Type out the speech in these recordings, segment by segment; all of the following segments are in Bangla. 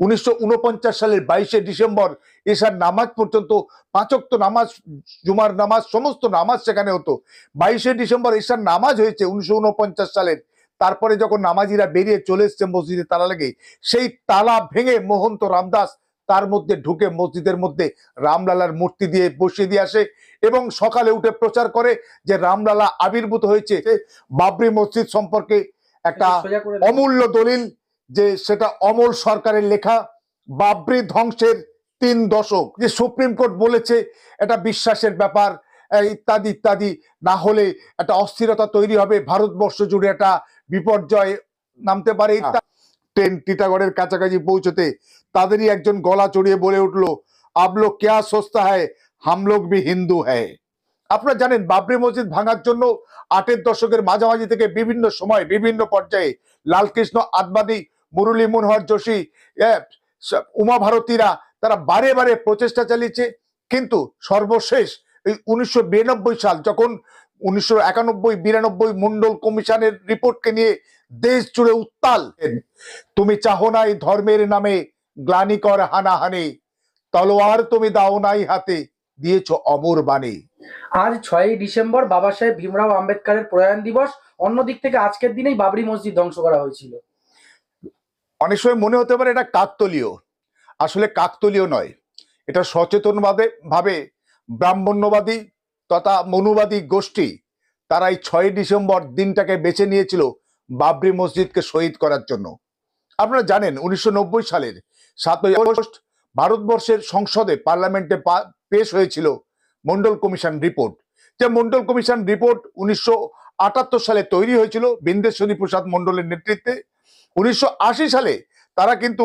উনিশশো উনপঞ্চাশ সালের বাইশে ডিসেম্বর এশার নামাজ পর্যন্ত পাঁচক্ত নামাজ জুমার নামাজ সমস্ত নামাজ সেখানে হতো। বাইশে ডিসেম্বর এশার নামাজ হয়েছে উনিশশো উনপঞ্চাশ সালের। তারপরে যখন নামাজিরা বেরিয়ে চলে এসছে মসজিদে তালা লেগে সেই তালা ভেঙে মোহন্ত রামদাস তার মধ্যে ঢুকে মসজিদের মধ্যে রামলালার মূর্তি দিয়ে বসিয়ে দিয়ে আসে এবং সকালে উঠে প্রচার করে যে রামলালা আবির্ভূত হয়েছে। বাবরি মসজিদ সম্পর্কে একটা। অমূল্য দলিল যে সেটা অমল সরকারের লেখা বাবরি ধ্বংসের তিন দশক। যে সুপ্রিম কোর্ট বলেছে এটা বিশ্বাসের ব্যাপার ইত্যাদি ইত্যাদি। না হলে একটা অস্থিরতা তৈরি হবে ভারতবর্ষ জুড়ে একটা বিপর্যয় নামতে পারে। ট্রেন টিটাগড়ের কাছাকাছি পৌঁছতে তাদেরই একজন গলা চড়িয়ে বলে উঠল আবলো কেয়া সস্তা হয় হামলোক বি হিন্দু হ্যায়। আপনারা জানেন বাবরি মসজিদ ভাঙার জন্য আটের দশকের মাঝামাঝি থেকে বিভিন্ন সময় বিভিন্ন পর্যায়ে লালকৃষ্ণ আদবানি মুরলী মনোহর যোশী উমা ভারতীরা তারা বারে বারে প্রচেষ্টা চালিয়েছে। কিন্তু সর্বশেষ এই উনিশশো বিরানব্বই সাল যখন উনিশশো একানব্বই বিরানব্বই মন্ডল কমিশনের রিপোর্টকে নিয়ে দেশ জুড়ে উত্তাল, তুমি চাহো নাই ধর্মের নামে গ্লানি কর হানাহানি, তলোয়ার তুমি দাও নাই হাতে, দিয়েছ অমর বাণী। আজ ছয়ই ডিসেম্বর বাবা সাহেব ভীমরাও আম্বেদকরের প্রয়াণ দিবস, অন্যদিক থেকে আজকের দিনেই বাবরি মসজিদ ধ্বংস করা হয়েছিল। অনেক সময় মনে হতে পারে এটা কাকতলীয়। আসলে কাকতলীয় নয়। এটা সচেতনভাবে, ভাবে ব্রাহ্মণ্যবাদী তথা মনুবাদী গোষ্ঠী তারা এই ছয় ডিসেম্বর দিনটাকে বেছে নিয়েছিল বাবরি মসজিদকে শহীদ করার জন্য। আপনারা জানেন উনিশশো নব্বই সালের সাতই আগস্ট ভারতবর্ষের সংসদে পার্লামেন্টে পেশ হয়েছিল মন্ডল কমিশন রিপোর্ট। যে মন্ডল কমিশন রিপোর্ট উনিশশো আটাত্তর সালে তৈরি হয়েছিল বিন্দেশ্বরী প্রসাদ মন্ডলের নেতৃত্বে উনিশশো আশি সালে তারা কিন্তু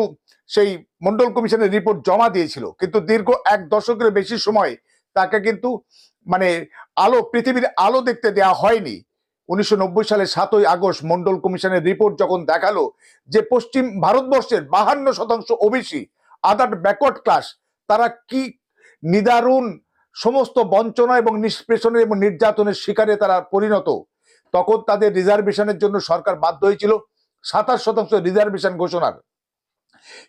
সেই মন্ডল কমিশনের রিপোর্ট জমা দিয়েছিল। কিন্তু দীর্ঘ এক দশকের বেশি সময় তাকে কিন্তু মানে আলো, পৃথিবীর আলো দেখতে দেওয়া হয়নি। উনিশশো নব্বই সালে সাতই আগস্ট মন্ডল কমিশনের রিপোর্ট যখন দেখাল যে পশ্চিম ভারতবর্ষের বাহান্ন শতাংশ ওবিসি, আদার ব্যাকওয়ার্ড ক্লাস, তারা কি নিদারুণ সমস্ত বঞ্চনা এবং নিষ্পেষণের এবং নির্যাতনের শিকারে তারা পরিণত, তখন তাদের রিজার্ভেশনের জন্য সরকার বাধ্য হয়েছিল। সাতাশ শতাংশ রিজার্ভেশন ঘোষণার।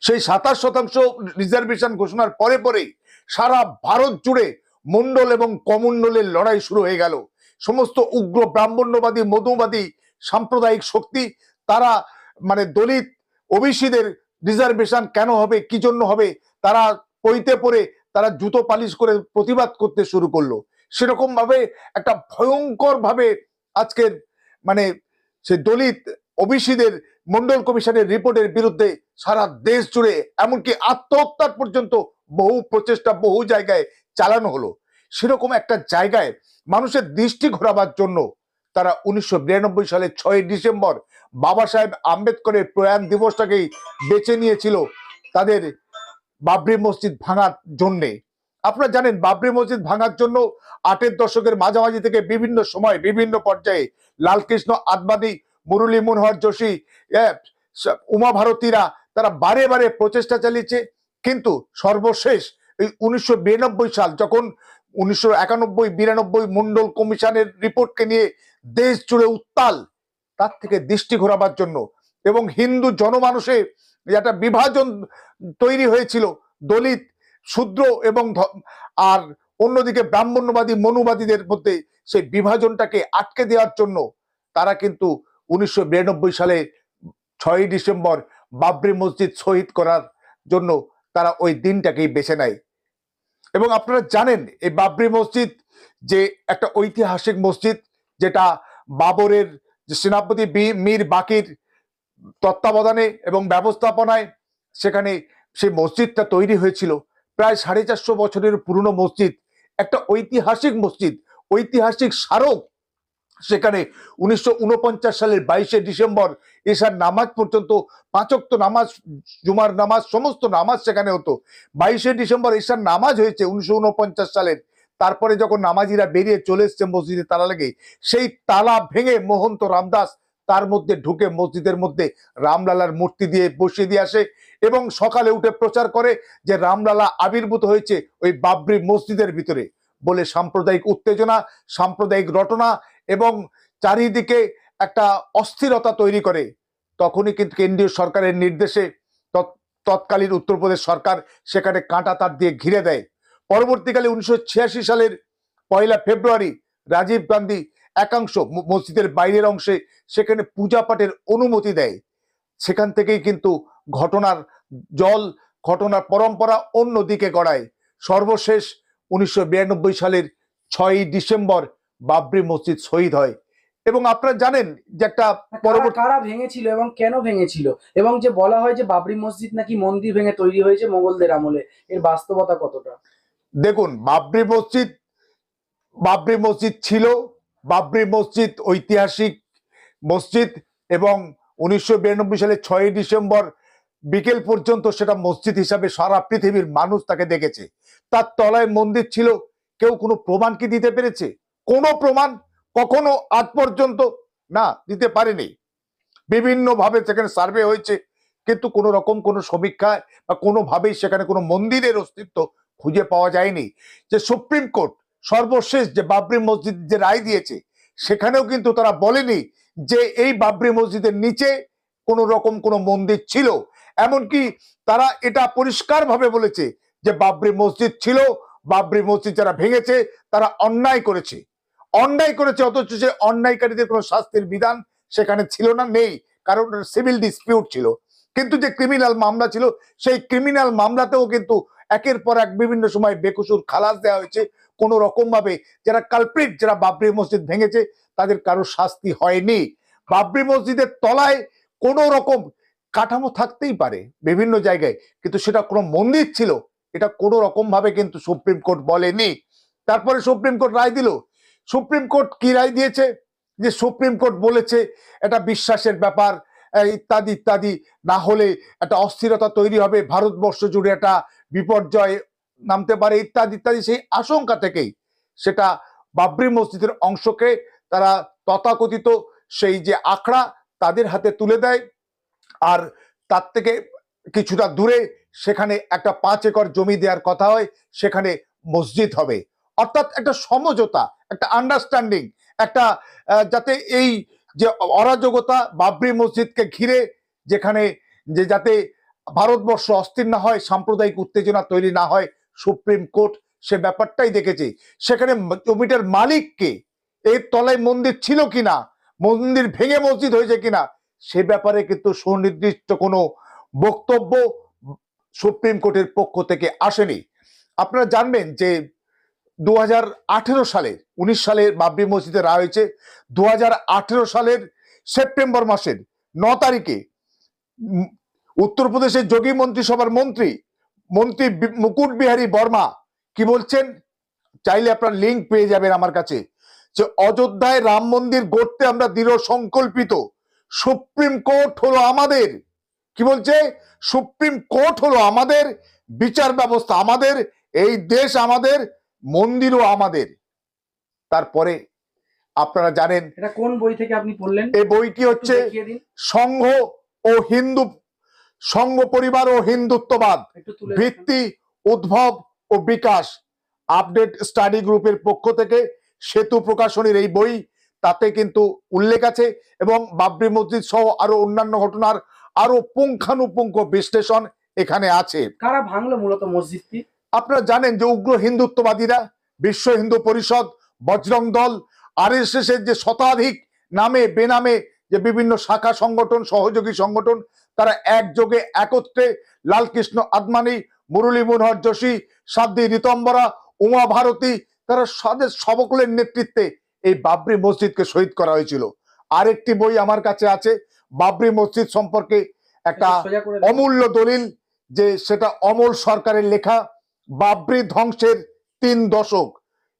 সেই সাতাশ শতাংশ রিজার্ভেশন ঘোষণার পরে পরেই সারা ভারত জুড়ে মন্ডল এবং কমন্ডলের লড়াই শুরু হয়ে গেল। সমস্ত উগ্র ব্রাহ্মণ্যবাদী মধুবাদী সাম্প্রদায়িক শক্তি, তারা মানে দলিত, ওবিসিদের রিজার্ভেশন কেন হবে, কি জন্য হবে, তারা পইতে পড়ে তারা জুতো পালিশ করে প্রতিবাদ করতে শুরু করল। সেরকম ভাবে একটা ভয়ঙ্কর ভাবে আজকের মানে সে দলিত ওবিসিদের মন্ডল কমিশনের রিপোর্টের বিরুদ্ধে সারা দেশ জুড়ে এমনকি আত্মহত্যার পর্যন্ত বহু প্রচেষ্টা বহু জায়গায় চালানো হলো। সেরকম একটা জায়গায় মানুষের দৃষ্টি ঘোরাবার জন্য তারা উনিশশো সালের ছয় ডিসেম্বর বাবা সাহেব আম্বেদকরের প্রয়াণ দিবসটাকেই বেছে নিয়েছিল তাদের বাবরি মসজিদ ভাঙার জন্যে। আপনারা জানেন বাবরি মসজিদ ভাঙার জন্য আটের দশকের মাঝামাঝি থেকে বিভিন্ন সময় বিভিন্ন পর্যায়ে লালকৃষ্ণ আদবানি মুরলী মনোহর যোশী উমা ভারতীরা তারা বারে বারে প্রচেষ্টা চালিয়েছে। কিন্তু সর্বশেষ এই উনিশশো বিরানব্বই সাল যখন উনিশশো একানব্বই বিরানব্বই মন্ডল কমিশনের রিপোর্টকে নিয়ে দেশ জুড়ে উত্তাল, তার থেকে দৃষ্টি ঘোরাবার জন্য এবং হিন্দু জনমানুষে একটা বিভাজন তৈরি হয়েছিল, দলিত, শূদ্র এবং আর অন্যদিকে ব্রাহ্মণ্যবাদী, মনুবাদীদের মধ্যে সেই বিভাজনটাকে আটকে দেওয়ার জন্য তারা কিন্তু উনিশশো বিরানব্বই সালে ছয়ই ডিসেম্বর বাবরি মসজিদ শহীদ করার জন্য তারা ওই দিনটাকেই বেছে নেয়। এবং আপনারা জানেন, এই বাবরি মসজিদ যে একটা ঐতিহাসিক মসজিদ, যেটা বাবরের সেনাপতি মীর বাকির তত্ত্বাবধানে এবং ব্যবস্থাপনায় সেখানে সেই মসজিদটা তৈরি হয়েছিল। প্রায় সাড়ে চারশো বছরের পুরনো মসজিদ, একটা ঐতিহাসিক মসজিদ, ঐতিহাসিক স্মারক সেখানে উনিশশো ঊনপঞ্চাশ সালের বাইশে ডিসেম্বর এশার নামাজ পর্যন্ত পাঁচক্ত নামাজ, জুমার নামাজ, সমস্ত নামাজ সেখানে হতো। বাইশে ডিসেম্বর এশার নামাজ হয়েছে উনিশশো সালের। তারপরে যখন নামাজিরা বেরিয়ে চলে এসছে মসজিদে তালা লেগে সেই তালা ভেঙে মোহন্ত রামদাস তার মধ্যে ঢুকে মসজিদের মধ্যে রামলালার মূর্তি দিয়ে বসিয়ে দিয়ে আসে এবং সকালে উঠে প্রচার করে যে রামলালা আবির্ভূত হয়েছে ওই বাবরি মসজিদের ভিতরে। বলে সাম্প্রদায়িক উত্তেজনা, সাম্প্রদায়িক রটনা এবং চারিদিকে একটা অস্থিরতা তৈরি করে। তখনই কিন্তু কেন্দ্রীয় সরকারের নির্দেশে তৎ- তৎকালীন উত্তরপ্রদেশ সরকার সেখানে কাঁটা তার দিয়ে ঘিরে দেয়। পরবর্তীকালে উনিশশো ছিয়াশি সালের পয়লা ফেব্রুয়ারি রাজীব গান্ধী একাংশ মসজিদের বাইরের অংশে সেখানে পূজা পাঠের অনুমতি দেয়। সেখান থেকেই কিন্তু ঘটনার জল, ঘটনার পরম্পরা অন্যদিকে গড়ায়। সর্বশেষ উনিশশো বিরানব্বই সালের ছয়ই ডিসেম্বর বাবরি মসজিদ শহীদ হয়। এবং আপনারা জানেন যে একটা কারা ভেঙেছিল এবং কেন ভেঙেছিল? এবং যে বলা হয় যে বাবরি মসজিদ নাকি মন্দির ভেঙে তৈরি হয়েছে মোগলদের আমলে এর বাস্তবতা কতটা? দেখুন বাবরি মসজিদ বাবরি মসজিদ ছিল বাবরি মসজিদ ঐতিহাসিক মসজিদ এবং উনিশশো বিরানব্বই সালে ছয়ই ডিসেম্বর বিকেল পর্যন্ত সেটা মসজিদ হিসাবে সারা পৃথিবীর মানুষ তাকে দেখেছে। তার তলায় মন্দির ছিল কেউ কোনো প্রমাণ কি দিতে পেরেছে? কোনো প্রমাণ কখনো আজ পর্যন্ত না দিতে পারেনি। বিভিন্নভাবে সেখানে সার্ভে হয়েছে, কিন্তু কোনো রকম কোনো সমীক্ষায় বা কোনোভাবেই সেখানে কোনো মন্দিরের অস্তিত্ব খুঁজে পাওয়া যায়নি। যে সুপ্রিম কোর্ট সর্বশেষ যে বাবরি মসজিদ যে রায় দিয়েছে, সেখানেও কিন্তু তারা বলেনি যে এই বাবরি মসজিদের নিচে কোনো রকম কোনো মন্দির ছিল। এমনকি তারা এটা পরিষ্কারভাবে বলেছে যে বাবরি মসজিদ ছিল, বাবরি মসজিদ যারা ভেঙেছে তারা অন্যায় করেছে। অন্যায় করেছে, অথচ যে অন্যায়কারীদের কোনো শাস্তির বিধান সেখানে ছিল না, নেই। কারণ সিভিল ডিসপিউট ছিল। কিন্তু যে ক্রিমিনাল মামলা ছিল, সেই ক্রিমিনাল মামলাতেও কিন্তু একের পর এক বিভিন্ন সময় বেকসুর খালাস দেওয়া হয়েছে। কোন রকম ভাবে যারা কালপ্রিট যারা বাবরি মসজিদ ভেঙেছে, তাদের কারও শাস্তি হয়নি। বাবরি মসজিদের তলায় কোনো রকম কাঠামো থাকতেই পারে বিভিন্ন জায়গায়, কিন্তু সেটা কোনো মন্দির ছিল, এটা কোনো রকম ভাবে কিন্তু সুপ্রিম কোর্ট বলেনি। তারপরে সুপ্রিম কোর্ট রায় দিল সুপ্রিম কোর্ট কি রায় দিয়েছে? যে সুপ্রিম কোর্ট বলেছে এটা বিশ্বাসের ব্যাপার ইত্যাদি ইত্যাদি। না হলে একটা অস্থিরতা তৈরি হবে, ভারতবর্ষ জুড়ে একটা বিপর্যয় নামতে পারে, ইত্যাদি ইত্যাদি। সেই আশঙ্কা থেকেই সেটা বাবরি মসজিদের অংশকে তারা তথাকথিত সেই যে আখড়া তাদের হাতে তুলে দেয়। আর তার থেকে কিছুটা দূরে সেখানে একটা পাঁচ একর জমি দেওয়ার কথা হয়, সেখানে মসজিদ হবে। অর্থাৎ একটা সমঝোতা, একটা আন্ডারস্ট্যান্ডিং একটা যাতে এই যে অরাজকতা বাবরি মসজিদকে ঘিরে যেখানে যে যাতে ভারতবর্ষ অস্থির না হয়, সাম্প্রদায়িক উত্তেজনা তৈরি না হয়, সুপ্রিম কোর্ট সে ব্যাপারটাই দেখেছে। সেখানে জমিটার মালিককে এর তলায় মন্দির ছিল কিনা, মন্দির ভেঙে মসজিদ হয়েছে কিনা, সে ব্যাপারে কিন্তু সুনির্দিষ্ট কোনো বক্তব্য সুপ্রিম কোর্টের পক্ষ থেকে আসেনি। আপনারা জানবেন যে দু সালে উনিশ সালের বাবরি মসজিদে রায় হয়েছে। দু হাজার আঠেরো সালের সেপ্টেম্বর মাসের ন তারিখে উত্তরপ্রদেশের যোগী মন্ত্রিসভার মন্ত্রী মন্ত্রী মুকুট বিহারী বর্মা কি বলছেন? চাইলে আপনার লিঙ্ক পেয়ে যাবেন আমার কাছে। যে অযোধ্যায় রাম মন্দির গড়তে আমরা দৃঢ় সংকল্পিত, সুপ্রিম কোর্ট হলো আমাদের। কি বলছে? সুপ্রিম কোর্ট হলো আমাদের বিচার ব্যবস্থা, আমাদের, এই দেশ আমাদের মন্দিরও আমাদের। তারপরে আপনারা জানেন এটা কোন বই থেকে আপনি পড়লেন? এই বইটি হচ্ছে সংঘ ও হিন্দু সংঘ পরিবার ও হিন্দুত্ববাদ। ভিত্তি উদ্ভব ও বিকাশ। আপডেট স্টাডি গ্রুপের পক্ষ থেকে সেতু প্রকাশনীর এই বই তাতে কিন্তু উল্লেখ আছে এবং বাবরি মসজিদ সহ আরও অন্যান্য ঘটনার আরও পুঙ্খানুপুঙ্খ বিশ্লেষণ এখানে আছে। কারা ভাঙলো মূলত মসজিদটি? আপনারা জানেন যে উগ্র হিন্দুত্ববাদীরা বিশ্ব হিন্দু পরিষদ বজরং দল আর এর যে শতাধিক নামে বেনামে যে বিভিন্ন শাখা সংগঠন সহযোগী সংগঠন তারা একযোগে একত্রে লালকৃষ্ণ আদমানি মুরলী মনোহর যোশী সাদ্দি ঋতম্বরা উমা ভারতী তারা সাদের সবকলের নেতৃত্বে এই বাবরি মসজিদকে শহীদ করা হয়েছিল আরেকটি বই আমার কাছে আছে বাবরি মসজিদ সম্পর্কে একটা। অমূল্য দলিল যে সেটা অমল সরকারের লেখা বাবরি ধ্বংসের তিন দশক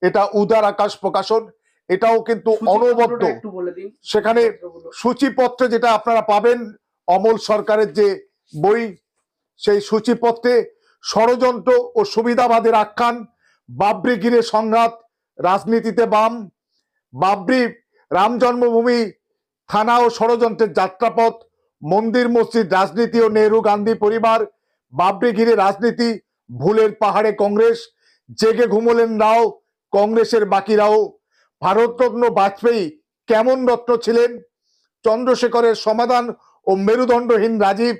এটা উদার আকাশ প্রকাশন এটাও কিন্তু অনবদ্য সেখানে। সূচিপত্রে যেটা আপনারা পাবেন অমল সরকারের যে বই সেই সূচিপত্রে ষড়যন্ত্র ও সুবিধাবাদের আখ্যান বাবরি গিরে সংঘাত রাজনীতিতে বাম বাবরি রাম জন্মভূমি থানা ও ষড়যন্ত্রের যাত্রাপথ মন্দির মসজিদ রাজনীতি ও নেহরু গান্ধী পরিবার বাবরি ঘিরে রাজনীতি ভুলের পাহাড়ে কংগ্রেস, জেগে ঘুমলেন রাও, কংগ্রেসের বাকিরাও ভারতরত্ন বাজপেয়ী কেমন রত্ন ছিলেন? চন্দ্রশেখরের সমাধান ও মেরুদণ্ডহীন রাজীব।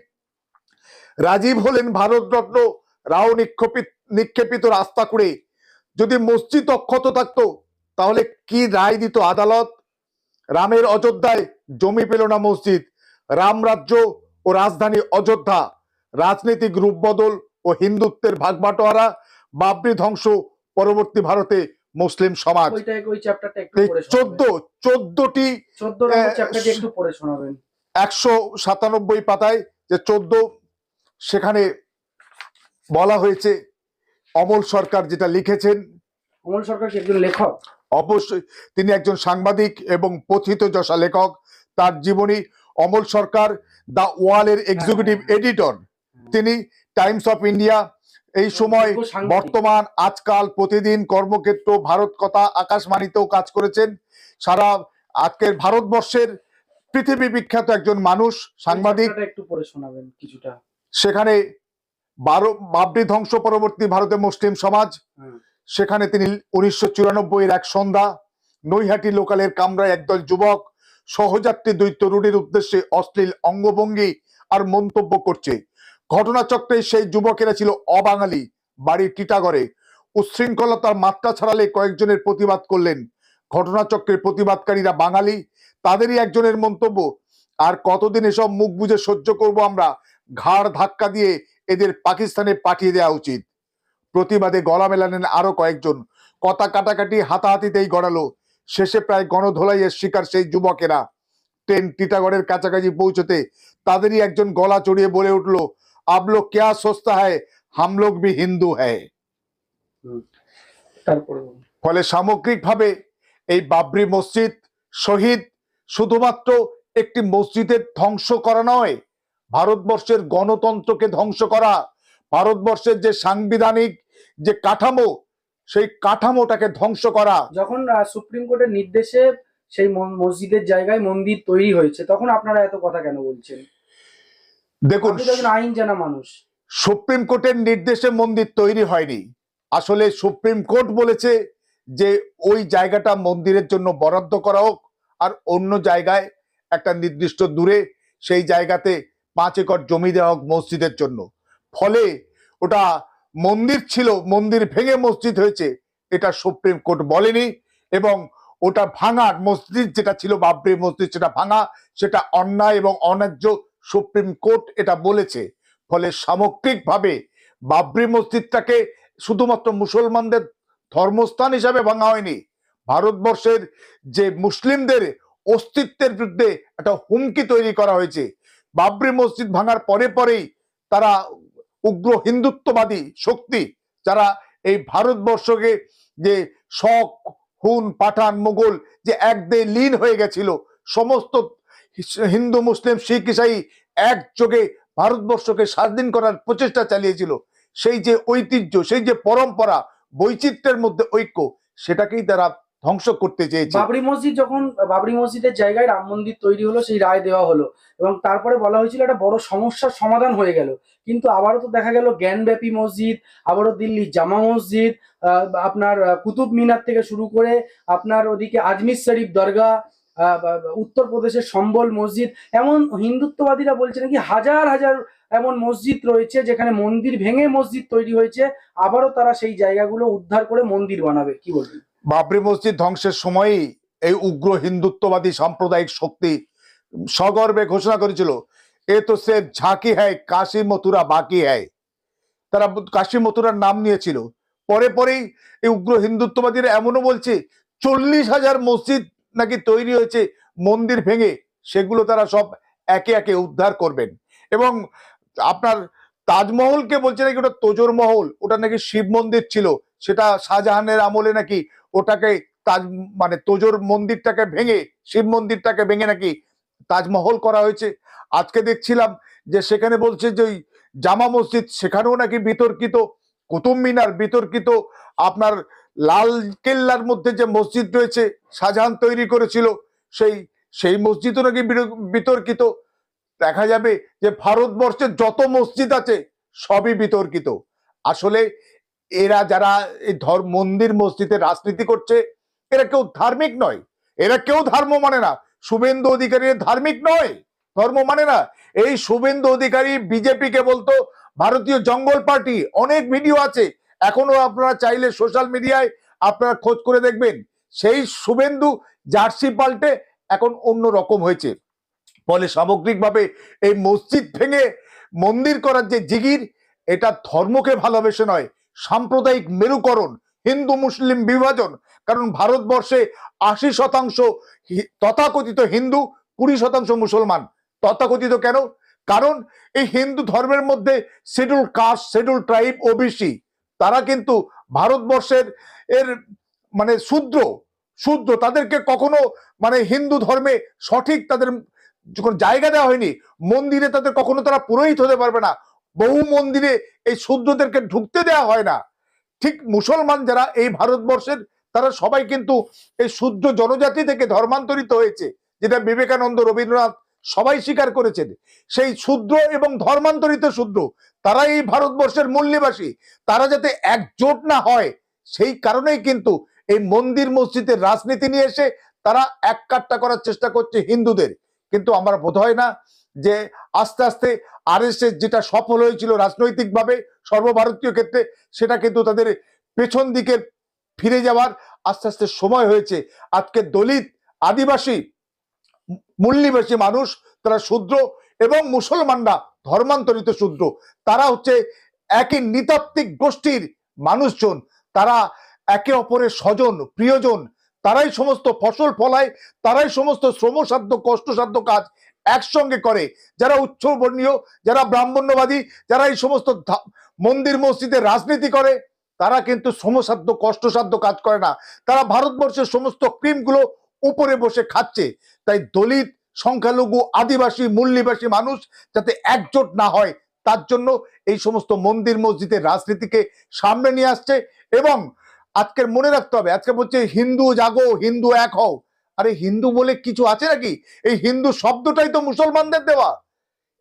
রাজীব হলেন ভারতরত্ন রাও নিক্ষেপিত নিক্ষেপিত রাস্তা করে। যদি মসজিদ অক্ষত থাকতো, তাহলে কি রায় দিত আদালত? রামের অযোধ্যায় জমি পেল না মসজিদ। রাম রাজ্য ও রাজধানী অযোধ্যা। রাজনৈতিক রূপবদল ও হিন্দুত্বের ভাগবাটোয়ারা বাবরি ধ্বংস পরবর্তী ভারতে মুসলিম সমাজ। চোদ্দ চোদ্দটি একশো সাতানব্বই পাতায় যে চোদ্দ সেখানে বলা হয়েছে অমল সরকার যেটা লিখেছেন কমল সরকার একজন লেখক? অবশ্যই তিনি একজন সাংবাদিক এবং কথিত যশা লেখক। তার জীবনী অমল সরকার দ্য ওয়ালের এক্সিকিউটিভ এডিটর তিনি টাইমস অফ ইন্ডিয়া এই সময় বর্তমান আজকাল প্রতিদিন কর্মক্ষেত্র ভারত কথা আকাশবাণীতেও কাজ করেছেন। সারা আজকের ভারতবর্ষের পৃথিবী বিখ্যাত একজন মানুষ সাংবাদিক। একটু পড়ে শোনাবেন কিছুটা। সেখানে বারো বাবরি ধ্বংস পরবর্তী ভারতের মুসলিম সমাজ। সেখানে তিনি উনিশশো চুরানব্বই এক সন্ধ্যা নৈহাটি লোকালের কামরায় একদল যুবক সহযাত্রী দৈত্য রুডির উদ্দেশ্যে অশ্লীল অঙ্গভঙ্গি আর মন্তব্য করছে। ঘটনাচক্রে সেই যুবকেরা ছিল অবাঙালি, বাড়ির টিটাগড়ে। উচ্ছৃঙ্খলতার মাত্রা ছাড়ালে কয়েকজনের প্রতিবাদ করলেন। ঘটনাচক্রের প্রতিবাদকারীরা বাঙালি, তাদেরই একজনের মন্তব্য। আর কতদিন এসব মুখ বুঝে সহ্য করব আমরা, ঘাড় ধাক্কা দিয়ে এদের পাকিস্তানে পাঠিয়ে দেওয়া উচিত। প্রতিবাদে গলা মেলালেন আরও কয়েকজন। কথা কাটাকাটি হাতাহাতিতেই গড়ালো। শেষে প্রায় গণধোলাইয়ের শিকার সেই যুবকেরা। ট্রেন টিটাগড়ের কাছাকাছি পৌঁছতে তাদেরই একজন গলা চড়িয়ে বলে উঠল আপ লোগ ক্যা সস্তা হ্যায় হাম লোগ ভি হিন্দু হ্যায়। ফলে সামগ্রিকভাবে এই বাবরি মসজিদ শহীদ শুধুমাত্র একটি মসজিদের ধ্বংস করা নয় ভারতবর্ষের গণতন্ত্রকে ধ্বংস করা ভারতবর্ষের যে সাংবিধানিক যে কাঠামো সেই কাঠামোটাকে ধ্বংস করা। যখন সুপ্রিম কোর্টের নির্দেশে সেই মসজিদের জায়গায় মন্দির তৈরি হয়েছে তখন আপনারা এত কথা কেন বলছেন? দেখুন আইন জানা মানুষ। সুপ্রিম কোর্টের নির্দেশে মন্দির তৈরি হয়নি। আসলে সুপ্রিম কোর্ট বলেছে যে ওই জায়গাটা মন্দিরের জন্য বরাদ্দ করা হোক আর অন্য জায়গায় একটা নির্দিষ্ট দূরে সেই জায়গাতে পাঁচ একর জমি দেওয়া হোক মসজিদের জন্য। ফলে ওটা মন্দির ছিল মন্দির ভেঙে মসজিদ হয়েছে এটা সুপ্রিম কোর্ট বলেনি এবং ওটা ভাঙার মসজিদ যেটা ছিল বাবরি মসজিদ সেটা ভাঙা সেটা অন্যায় এবং অন্যায্য সুপ্রিম কোর্ট এটা বলেছে। ফলে সামগ্রিকভাবে বাবরি মসজিদটাকে শুধুমাত্র মুসলমানদের ধর্মস্থান হিসাবে ভাঙা হয়নি। ভারতবর্ষের যে মুসলিমদের অস্তিত্বের বিরুদ্ধে একটা হুমকি তৈরি করা হয়েছে। বাবরি মসজিদ ভাঙার পরে পরেই তারা উগ্র হিন্দুত্ববাদী শক্তি, যারা এই ভারতবর্ষকে যে শক, হুন, পাঠান, মুঘল যে একদে লীন হয়ে গেছিল, সমস্ত হিন্দু, মুসলিম, শিখ, ইসাই একযোগে ভারতবর্ষকে স্বাধীন করার প্রচেষ্টা চালিয়েছিল। সেই যে ঐতিহ্য, সেই যে পরম্পরা, বৈচিত্র্যের মধ্যে ঐক্য, সেটাকেই তারা ধ্বংস করতে চেয়েছে। বাবরি মসজিদ যখন, বাবরি মসজিদের জায়গায় রাম মন্দির তৈরি হলো, সেই রায় দেওয়া হলো এবং তারপরে বলা হয়েছিল একটা বড় সমস্যার সমাধান হয়ে গেল। কিন্তু আবারও তো দেখা গেল জ্ঞানব্যাপী মসজিদ, আবারও দিল্লি জামা মসজিদ আপনার কুতুব মিনার থেকে শুরু করে আপনার ওদিকে আজমির শরীফ দরগা উত্তরপ্রদেশের সম্বল মসজিদ, এমন হিন্দুত্ববাদীরা বলছে নাকি হাজার হাজার এমন মসজিদ রয়েছে যেখানে মন্দির ভেঙে মসজিদ তৈরি হয়েছে, আবারও তারা সেই জায়গাগুলো উদ্ধার করে মন্দির বানাবে, কি বলবেন? বাবরি মসজিদ ধ্বংসের সময়ই এই উগ্র হিন্দুত্ববাদী সাম্প্রদায়িক শক্তি সগর্বে ঘোষণা করেছিল, এ তো সে ঝাঁকি হ্যায়, কাশী মথুরা বাকি হ্যায়। তারা কাশী মথুরার নাম নিয়েছিল। পরে পরেই এই উগ্র হিন্দুত্ববাদীরা এমনও বলছে, চল্লিশ হাজার মসজিদ নাকি তৈরি হয়েছে মন্দির ভেঙে? সেগুলো তারা সব একে একে উদ্ধার করবেন। এবং আপনার তাজমহলকে বলছে নাকি ওটা তোজর মহল? ওটা নাকি শিব মন্দির ছিল? সেটা শাহজাহানের আমলে নাকি ওটাকে তাজ মানে তোজোর মন্দিরটাকে ভেঙে, শিব মন্দিরটাকে ভেঙে নাকি তাজমহল করা হয়েছে? আজকে দেখছিলাম যে সেখানে বলছে যে জামা মসজিদ, সেখানেও নাকি বিতর্কিত কুতুব মিনার বিতর্কিত, আপনার লাল কেল্লার মধ্যে যে মসজিদ রয়েছে, শাহজাহান তৈরি করেছিল, সেই সেই মসজিদও নাকি বিতর্কিত। দেখা যাবে যে ভারতবর্ষের যত মসজিদ আছে, সবই বিতর্কিত। আসলে এরা যারা এই ধর, মন্দির মসজিদে রাজনীতি করছে, এরা কেউ ধার্মিক নয়। এরা কেউ ধর্ম মানে না। শুভেন্দু অধিকারী ধার্মিক নয়। ধর্ম মানে না। এই শুভেন্দু অধিকারী বিজেপি কে বলতো, ভারতীয় জঙ্গল পার্টি, অনেক ভিডিও আছে এখনও আপনারা চাইলে সোশ্যাল মিডিয়ায় আপনারা খোঁজ করে দেখবেন। সেই শুভেন্দু জার্সি পাল্টে এখন অন্য রকম হয়েছে। ফলে সামগ্রিকভাবে এই মসজিদ ভেঙে মন্দির করার যে জিগির, এটা ধর্মকে ভালোবেসে নয়, সাম্প্রদায়িক মেরুকরণ, হিন্দু মুসলিম বিভাজন। কারণ ভারতবর্ষে আশি শতাংশ তথাকথিত হিন্দু, কুড়ি শতাংশ মুসলমান। তথাকথিত কেন? কারণ এই হিন্দু ধর্মের মধ্যে schedule caste schedule tribe OBC তারা কিন্তু ভারতবর্ষের এর মানে শূদ্র শূদ্র। তাদেরকে কখনো মানে হিন্দু ধর্মে সঠিক তাদের যখন জায়গা দেওয়া হয়নি, মন্দিরে তাদের কখনো তারা পুরোহিত হতে পারবে না। বহু মন্দিরে এই শূদ্রদেরকে ঢুকতে দেওয়া হয় না। ঠিক মুসলমান যারা এই ভারতবর্ষের, তারা সবাই কিন্তু এই শূদ্র জনজাতি থেকে ধর্মান্তরিত হয়েছে, যেটা বিবেকানন্দ, রবীন্দ্রনাথ সবাই স্বীকার করেছেন সেই শূদ্র এবং ধর্মান্তরিত শূদ্র তারা এই ভারতবর্ষের মূল নিবাসী তারা যাতে একজোট না হয়, সেই কারণেই কিন্তু এই মন্দির মসজিদের রাজনীতি নিয়ে এসে তারা এক কাট্টা করার চেষ্টা করছে হিন্দুদের। কিন্তু আমার বোধ হয় না যে আস্তে আস্তে আরএসএস যেটা সফল হয়েছিল রাজনৈতিকভাবে সর্বভারতীয় ক্ষেত্রে, সেটা কিন্তু তাদের পেছন দিকে ফিরে যাওয়ার আস্তে আস্তে সময় হয়েছে। আজকে দলিত, আদিবাসী মূল্যবাসী মানুষ, তারা শূদ্র এবং মুসলমানরা ধর্মান্তরিত শূদ্র তারা হচ্ছে একই নৃতাত্ত্বিক গোষ্ঠীর মানুষজন। তারা একে অপরের স্বজন, প্রিয়জন। তারাই সমস্ত ফসল ফলায়, তারাই সমস্ত শ্রমসাধ্য, কষ্টসাধ্য কাজ একসঙ্গে করে। যারা উচ্চবর্ণীয়, যারা ব্রাহ্মণ্যবাদী, যারা এই সমস্ত মন্দির মসজিদে রাজনীতি করে, তারা কিন্তু শ্রমসাধ্য, কষ্টসাধ্য কাজ করে না। তারা ভারতবর্ষের সমস্ত ক্রিমগুলো উপরে বসে খাচ্ছে। তাই দলিত, সংখ্যালঘু, আদিবাসী মূল্যবাসী মানুষ যাতে একজোট না হয়, তার জন্য এই সমস্ত মন্দির, মসজিদের রাজনীতিকে সামনে নিয়ে আসছে এবং আজকে মনে রাখতে হবে, আজকে বলছে হিন্দু জাগো, হিন্দু এক হও। আরে হিন্দু বলে কিছু আছে নাকি? এই হিন্দু শব্দটাই তো মুসলমানদের দেওয়া।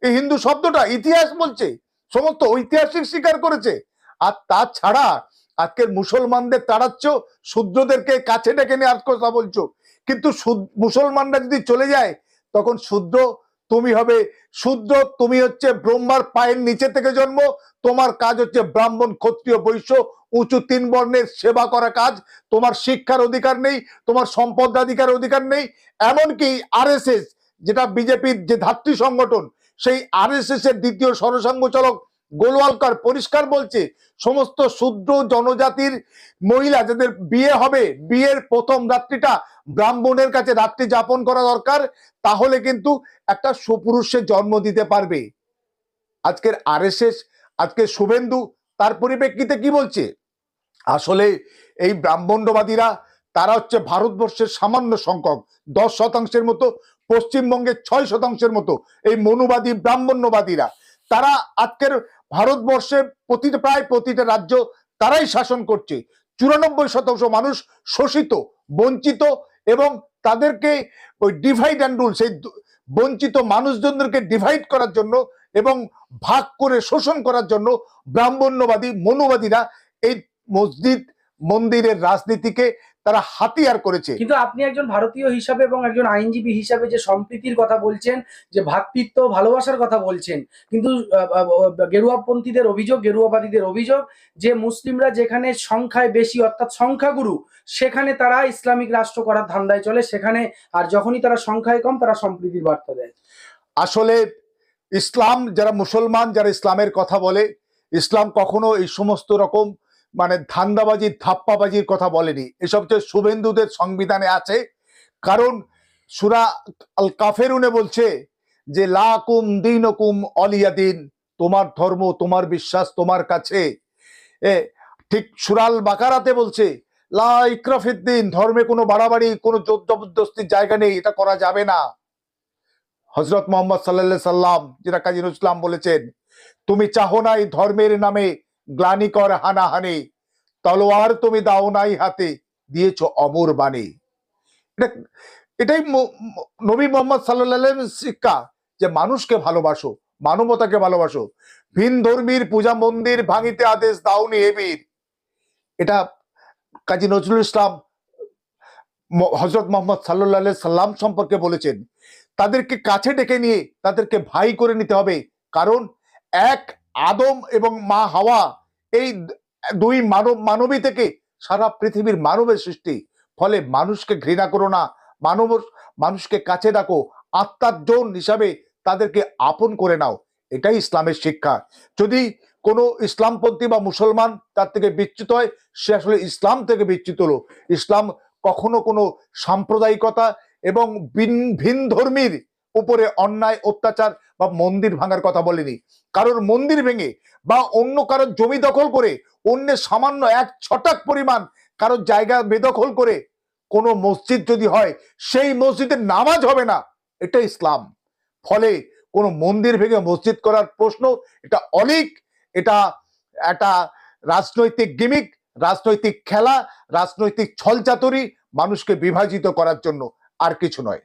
এই হিন্দু শব্দটা ইতিহাস বলছে, সমস্ত ঐতিহাসিক স্বীকার করেছে। আর তাছাড়া আজকের মুসলমানদের তাড়াচ্ছ, শূদ্রদেরকে কাছে ডেকে নিয়ে আজ কথা বলছো। কিন্তু মুসলমানরা যদি চলে যায়, তখন শূদ্র তুমি হবে। শূদ্র তুমি হচ্ছে ব্রহ্মার পায়ের নিচে থেকে জন্ম, তোমার কাজ হচ্ছে ব্রাহ্মণ, ক্ষত্রিয়, বৈশ্য, উঁচু তিন বর্ণের সেবা করা কাজ। তোমার শিক্ষার অধিকার নেই, তোমার সম্পদাধিকার অধিকার নেই। এমনকি আরএসএস, যেটা বিজেপির যে ধাত্রী সংগঠন, সেই আরএসএস এর দ্বিতীয় সরসংঘ চালক গোলওয়ালকার পরিষ্কার বলছে, সমস্ত শূদ্র জনজাতির মহিলা যাদের বিয়ে হবে, বিয়ের প্রথম রাত্রিটা ব্রাহ্মণের কাছে রাত্রি যাপন করা দরকার, তাহলে কিন্তু একটা সুপুরুষের জন্ম দিতে পারবে। আজকের আরএসএস আজকে শুভেন্দু, তার পরিপ্রেক্ষিতে কি বলছে? আসলে এই ব্রাহ্মণ্যবাদীরা তারা হচ্ছে ভারতবর্ষের সামান্য সংখ্যক, দশ শতাংশের মতো পশ্চিমবঙ্গের ছয় শতাংশের মতো, এই মনুবাদী, ব্রাহ্মণ্যবাদীরা। তারা আজকের ভারতবর্ষে প্রতিটা, প্রায় প্রতিটা রাজ্য তারাই শাসন করছে। চুরানব্বই শতাংশ মানুষ শোষিত, বঞ্চিত এবং তাদেরকে ওই ডিভাইড অ্যান্ড রুল সেই বঞ্চিত মানুষজনদেরকে ডিভাইড করার জন্য এবং ভাগ করে শোষণ করার জন্য ব্রাহ্মণ্যবাদী, মনুবাদীরা এই মসজিদ মন্দিরের রাজনীতিকে তারা হাতিয়ার করেছে। কিন্তু আপনি একজন ভারতীয় হিসাবে এবং একজন আইনজীবী হিসাবে যে সম্প্রীতির কথা বলছেন যে ভ্রাতৃত্ব ভালোবাসার কথা বলছেন কিন্তু গেরুয়াপন্থীদের অভিযোগ গেরুয়াবাদীদের অভিযোগ যে মুসলিমরা যেখানে সংখ্যায় বেশি অর্থাৎ সংখ্যাগুরু সেখানে তারা ইসলামিক রাষ্ট্র করার ধান্দায় চলে সেখানে আর যখনই তারা সংখ্যায় কম তারা সম্প্রীতির বার্তা দেয়। আসলে ইসলাম যারা মুসলমান যারা ইসলামের কথা বলে ইসলাম কখনো এই সমস্ত রকম মানে ধান্দাবাজির ধাপ্পাবাজির কথা বলেনি। এসব যে শুভেন্দুদের সংবিধানে আছে, কারণ সুরা আল কাফেরুনে বলছে যে, লাকুম দিনকুম অলিয়াদিন, তোমার ধর্ম, তোমার বিশ্বাস, তোমার কাছে। এ, ঠিক সুরাল বাকারাতে বলছে, লা ইকরাফিদ্দিন ধর্মে কোনো বাড়াবাড়ি, কোনো জবরদস্তির জায়গা নেই, এটা করা যাবে না। হজরত মোহাম্মদ সাল্লাহ সাল্লাম, যেটা কাজী নজরুল ইসলাম বলেছেন, তুমি চাহো না এই ধর্মের নামে গ্লানি কর হানাহানি, তলোয়ার তুমি দাও নাই হাতে, দিয়েছ অমর বাণী। এটা, এটাই নবী মোহাম্মদ সাল্লাহ শিক্ষা যে মানুষকে ভালোবাসো, মানবতাকে ভালোবাসো। ভিন ধর্মীর পূজা মন্দির ভাঙিতে আদেশ দাওনি এবির এটা কাজী নজরুল ইসলাম হজরত মোহাম্মদ সাল্লাহ সাল্লাম সম্পর্কে বলেছেন, তাদেরকে কাছে ডেকে নিয়ে তাদেরকে ভাই করে নিতে হবে। কারণ এক আদম এবং মা হাওয়া এই দুই মানব মানবী থেকে সারা পৃথিবীর মানবের সৃষ্টি। ফলে মানুষকে ঘৃণা করো না, মানব মানুষকে কাছে ডাকো, আত্মার জোন হিসাবে তাদেরকে আপন করে নাও। এটাই ইসলামের শিক্ষা। যদি কোনো ইসলামপন্থী বা মুসলমান তার থেকে বিচ্যুত হয়, সে আসলে ইসলাম থেকে বিচ্যুত হলো। ইসলাম কখনো কোনো সাম্প্রদায়িকতা এবং ভিন ধর্মীর উপরে অন্যায়, অত্যাচার বা মন্দির ভাঙার কথা বলেনি। কারোর মন্দির ভেঙে বা অন্য কারোর জমি দখল করে, অন্যের সামান্য এক ছটাক পরিমাণ কারোর জায়গা বেদখল করে, কোনো মসজিদ যদি হয়, সেই মসজিদের নামাজ হবে না। এটা ইসলাম। ফলে কোনো মন্দির ভেঙে মসজিদ করার প্রশ্ন, এটা অলিক, এটা একটা রাজনৈতিক গিমিক, রাজনৈতিক খেলা, রাজনৈতিক ছলচাতুরি মানুষকে বিভাজিত করার জন্য আর কিছু নয়।